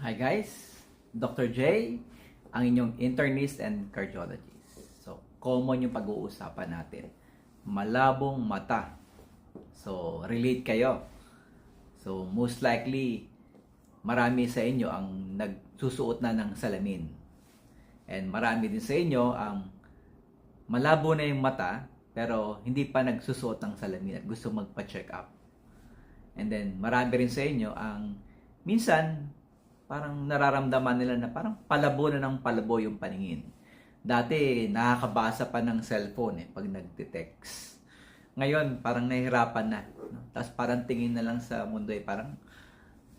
Hi guys, Dr. J, ang inyong internist and cardiologist. So, common yung pag-uusapan natin. Malabong mata. So, relate kayo. So, most likely, marami sa inyo ang nagsusuot na ng salamin. And marami din sa inyo ang malabo na yung mata, pero hindi pa nagsusuot ng salamin at gusto magpa-check up. And then, marami rin sa inyo ang minsan, parang nararamdaman nila na parang palabo na ng palabo yung paningin. Dati, nakakabasa pa ng cellphone eh, pag nagte-text. Ngayon, parang nahihirapan na. Tapos parang tingin na lang sa mundo ay parang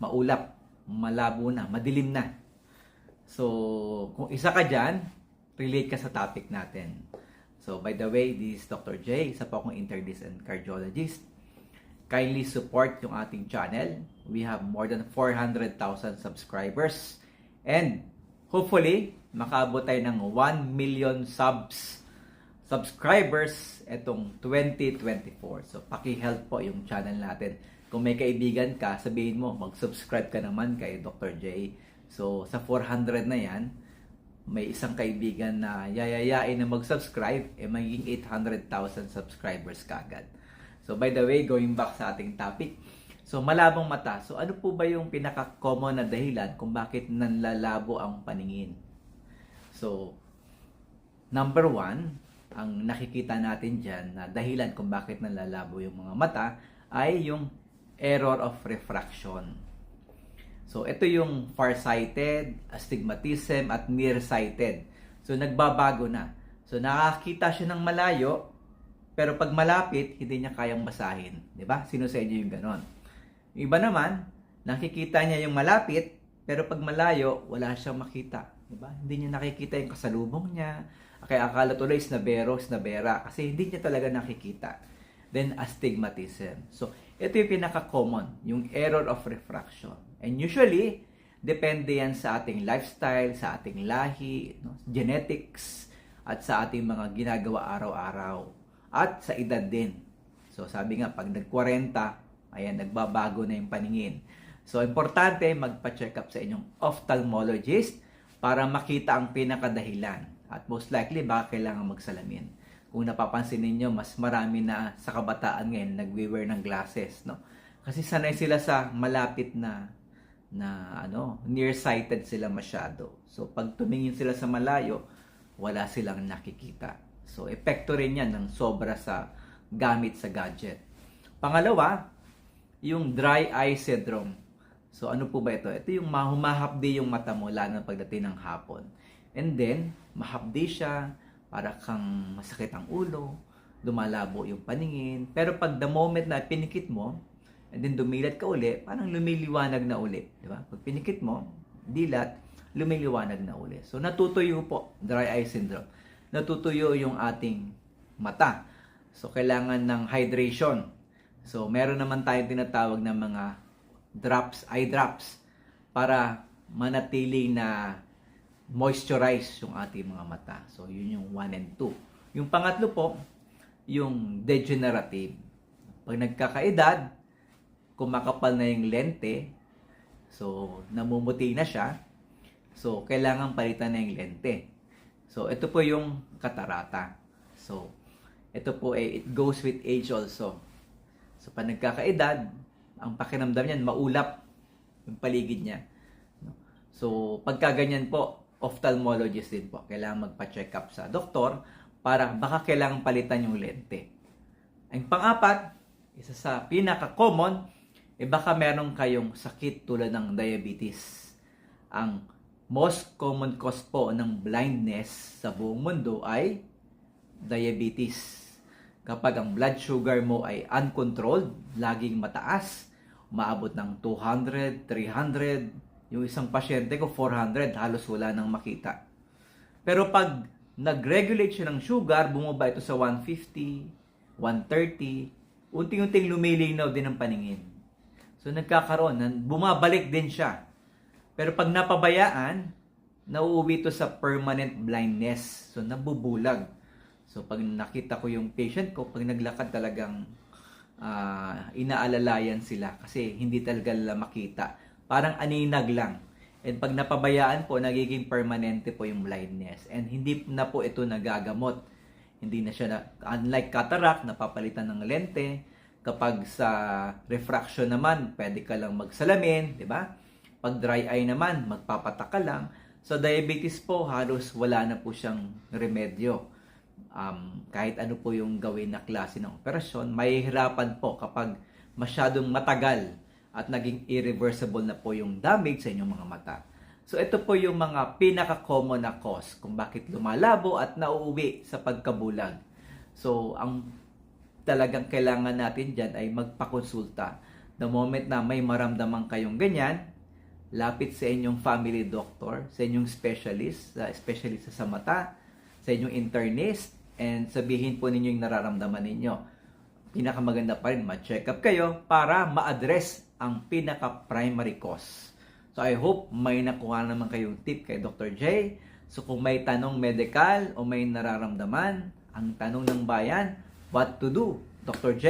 maulap, malabo na, madilim na. So, kung isa ka dyan, relate ka sa topic natin. So, by the way, this is Dr. J, isa po akong and cardiologist. Kindly support yung ating channel. We have more than 400,000 subscribers. And hopefully, makaabot tayo ng 1 million subs subscribers etong 2024. So, paki-help po yung channel natin. Kung may kaibigan ka, sabihin mo, mag-subscribe ka naman kay Dr. J. So, sa 400 na yan, may isang kaibigan na yayayain na mag-subscribe, eh magiging 800,000 subscribers kagad. So, by the way, going back sa ating topic, so malabong mata. So, ano po ba yung pinaka-common na dahilan kung bakit nanlalabo ang paningin? So, number one, ang nakikita natin dyan na dahilan kung bakit nanlalabo yung mga mata ay yung error of refraction. So, ito yung farsighted, astigmatism, at nearsighted. So, nagbabago na. So, nakakita siya ng malayo, pero pag malapit, hindi niya kayang basahin. Di ba? Sino sa inyo yung ganon? Iba naman, nakikita niya yung malapit, pero pag malayo, wala siyang makita. Di ba? Hindi niya nakikita yung kasalubong niya. Kaya akala tuloy snabero, snabera. Kasi hindi niya talaga nakikita. Then, astigmatism. So, ito yung pinaka-common, yung error of refraction. And usually, depende yan sa ating lifestyle, sa ating lahi, no? genetics, at sa ating mga ginagawa araw-araw. At sa edad din. So, sabi nga, pag nag-40, ayan, nagbabago na yung paningin. So, importante magpa-check up sa inyong ophthalmologist para makita ang pinakadahilan. At most likely, baka kailangan magsalamin. Kung napapansin ninyo, mas marami na sa kabataan ngayon nagwe-wear ng glasses, no? Kasi sanay sila sa malapit na na ano, nearsighted sila masyado. So pag tumingin sila sa malayo, wala silang nakikita. So epekto rin 'yan ng sobra sa gamit sa gadget. Pangalawa, yung dry eye syndrome. So ano po ba ito? Ito yung mahumahapdi yung mata mo lalo na pagdating ng hapon. And then, mahapdi siya, para kang masakit ang ulo, lumalabo yung paningin. Pero pag the moment na pinikit mo, and then dumilat ka uli, parang lumiliwanag na uli. Di ba? Pag pinikit mo, dilat, lumiliwanag na uli. So natutuyo po, dry eye syndrome. Natutuyo yung ating mata. So kailangan ng hydration. So meron naman tayong tinatawag na mga drops, eye drops para manatili na moisturize yung ating mga mata. So, yun yung 1 and 2. Yung pangatlo po, yung degenerative. Pag nagkakaedad, kumakapal na yung lente, so, namumuti na siya, so, kailangan palitan na yung lente. So, ito po yung katarata. So, ito po ay it goes with age also. So, pag nagkakaedad, ang pakiramdam niyan, maulap yung paligid niya. So, pagka ganyan po, ophthalmologist din po. Kailangan magpa-check up sa doktor para baka kailangan palitan yung lente. Ang pang-apat, isa sa pinaka-common, eh baka meron kayong sakit tulad ng diabetes. Ang most common cause po ng blindness sa buong mundo ay diabetes. Kapag ang blood sugar mo ay uncontrolled, laging mataas, umaabot ng 200, 300, yung isang pasyente ko 400, halos wala nang makita. Pero pag nag-regulate siya ng sugar, bumaba ito sa 150, 130, unting-unting lumilinaw din ang paningin. So nagkakaroon, bumabalik din siya. Pero pag napabayaan, nauuwi ito sa permanent blindness. So nabubulag. So pag nakita ko yung patient ko, pag naglakad talagang uh, inaalalayan sila kasi hindi talaga nila makita. Parang aninag lang. And pag napabayaan po, nagiging permanente po yung blindness. And hindi na po ito nagagamot. Hindi na siya, na, unlike cataract, napapalitan ng lente. Kapag sa refraction naman, pwede ka lang magsalamin, di ba? Pag dry eye naman, magpapataka lang. So diabetes po, halos wala na po siyang remedyo. Um, kahit ano po yung gawin na klase ng operasyon, mahihirapan po kapag masyadong matagal at naging irreversible na po yung damage sa inyong mga mata. So ito po yung mga pinaka-common na cause kung bakit lumalabo at nauuwi sa pagkabulag. So ang talagang kailangan natin dyan ay magpakonsulta. The moment na may maramdaman kayong ganyan, lapit sa inyong family doctor, sa inyong specialist, sa specialist sa mata, sa inyong internist, and sabihin po ninyo yung nararamdaman ninyo. Pinakamaganda pa rin, ma-check up kayo para ma-address ang pinaka-primary cause. So I hope may nakuha naman kayong tip kay Dr. J. So kung may tanong medical o may nararamdaman, ang tanong ng bayan, what to do? Dr. J.